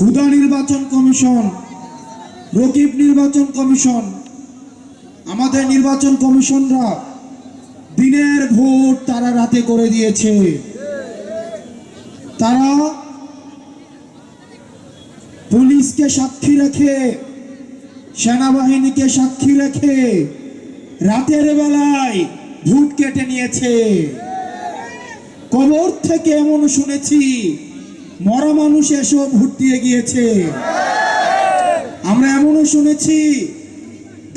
হুদা নির্বাচন কমিশন, রকিব নির্বাচন কমিশন, আমাদের নির্বাচন কমিশনরা দিনের ভোট তারা রাতে করে দিয়েছে। তারা পুলিশকে সাক্ষী রেখে, সেনাবাহিনীকে সাক্ষী রেখে রাতের বেলায় ভোট কেটে নিয়েছে। কবর থেকে এমন শুনেছি মরা মানুষ এসব ভোট দিয়ে গিয়েছে। আমরা এমনও শুনেছি,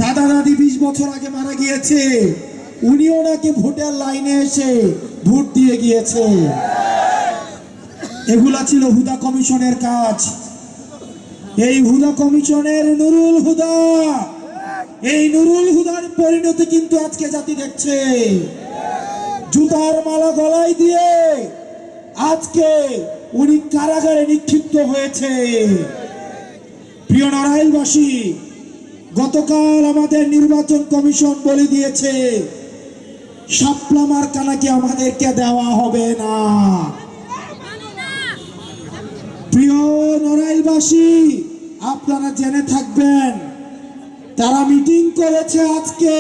দাদা দাদি বিশ বছর আগে মারা গিয়েছে, উনিও নাকি ভোটের লাইনে এসে ভোট দিয়ে গিয়েছে। এগুলা ছিল হুদা কমিশনের কাজ। এই হুদা কমিশনের নুরুল হুদা, এই নুরুল হুদার পরিণতি কিন্তু আজকে জাতি দেখছে। জুতার মালা গলায় দিয়ে আজকে উনি কারাগারে নিক্ষিপ্ত হয়েছে। প্রিয় নারায়ণবাসী, গতকাল আমাদের নির্বাচন কমিশন বলে দিয়েছে, শাপলা মার্কা নাকি আমাদেরকে দেওয়া হবে না। প্রিয় নড়াইলবাসী আপনারা জেনে থাকবেন, তারা মিটিং করেছে আজকে,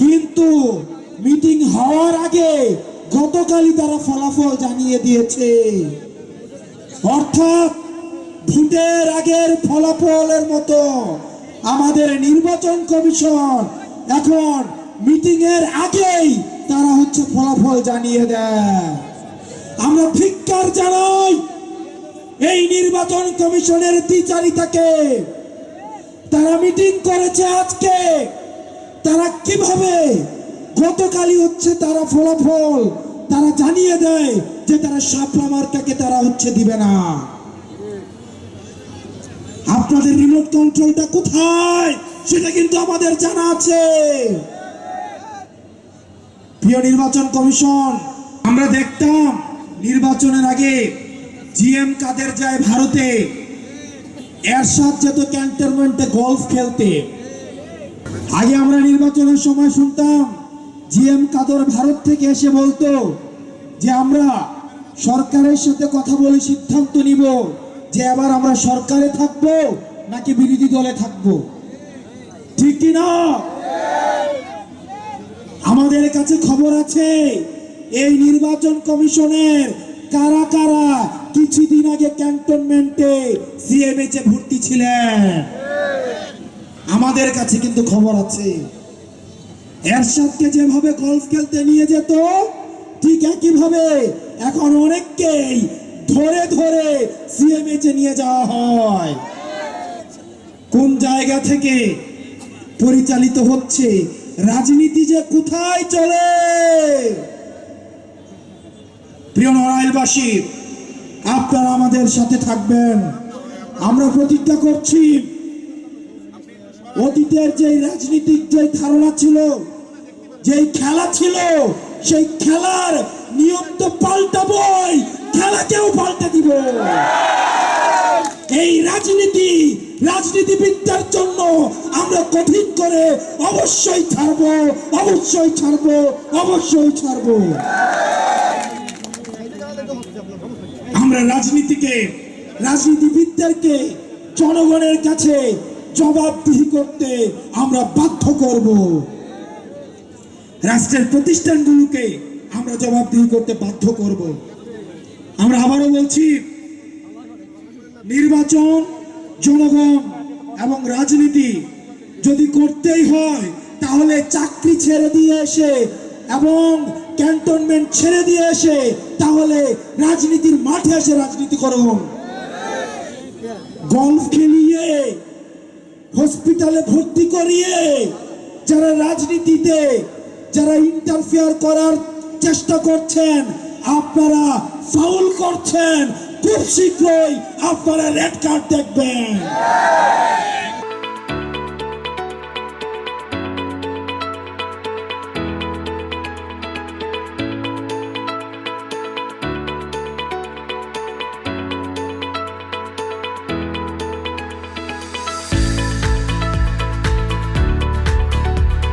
কিন্তু মিটিং হওয়ার আগে গতকালই তারা ফলাফল জানিয়ে দিয়েছে। অর্থাৎ ভোটের আগের ফলাফলের মতো আমাদের নির্বাচন কমিশন এখন মিটিং এর আগেই তারা হচ্ছে ফলাফল জানিয়ে দেয়। আমরা ধিক্কার জানাই এই নির্বাচন কমিশনের দ্বিচারিতাকে তারা মিটিং করেছে আজকে। তারা কীভাবে গতকালই হচ্ছে তারা ফলাফল। তারা জানিয়ে দেয় যে তারা শাপলা মার্কাকে তারা হচ্ছে দিবে না। আপনাদের রিমোট কন্ট্রোলটা কোথায়? সেটা কিন্তু আমাদের জানা আছে। প্রিয় নির্বাচন কমিশন, আমরা দেখতাম নির্বাচনের আগে জিএম কাদের যায় ভারতে? এরশাদ যেত ক্যান্টনমেন্টে গলফ খেলতে। আগে আমরা নির্বাচনের সময় শুনতাম জিএম কাদর ভারত থেকে এসে বলতো যে, আমরা সরকারের সাথে কথা বলে সিদ্ধান্ত নিব যে, এবার আমরা সরকারে থাকব নাকি বিরোধী দলে থাকব। ঠিক না? আমাদের কাছে খবর আছে, এই নির্বাচন কমিশনের কারা কারা কিছুদিন আগে ক্যান্টনমেন্টে সিএমএইচে ভর্তি ছিলেন। আমাদের কাছে কিন্তু খবর আছে। এরশাদকে যেভাবে গলফ খেলতে নিয়ে যেত, ঠিক একইভাবে এখন অনেককেই ধরে ধরে সিএমএইচে নিয়ে যাওয়া হয়। কোন জায়গা থেকে পরিচালিত হচ্ছে, রাজনীতি যে কোথায় চলে? প্রিয় নড়াইলবাসী, আপনারা আমাদের সাথে থাকবেন। আমরা প্রতিজ্ঞা করছি, অতীতের যে রাজনীতিক যে ধারণা ছিল যেই খেলা ছিল, সেই খেলার নিয়ম তো পাল্টাবই। খেলাকেও পাল্টে দিব। এই রাজনীতি, রাজনীতিবিদদের জন্য আমরা কঠিন করে অবশ্যই ছাড়বো অবশ্যই ছাড়বো অবশ্যই ছাড়বো। আমরা রাজনীতিকে, রাজনীতিবিদদেরকে, জনগণের কাছে জবাবদিহি করতে আমরা বাধ্য করব। রাষ্ট্রের প্রতিষ্ঠানগুলোকে আমরা জবাবদিহি করতে বাধ্য করব। আমরা আবারও বলছি, নির্বাচন, জনগণ এবং রাজনীতি যদি করতেই হয়, তাহলে চাকরি ছেড়ে দিয়ে এসে এবং ক্যান্টনমেন্ট ছেড়ে দিয়ে এসে তাহলে রাজনীতির মাঠে এসে রাজনীতি করুন। গলফ খেলিয়ে, হসপিটালে ভর্তি করিয়ে, যারা রাজনীতিতে যারা ইন্টারফেয়ার করার চেষ্টা করছেন আপনারা ফাউল করছেন খুব শীঘ্রই আপনারা রেড কার্ড দেখবেন।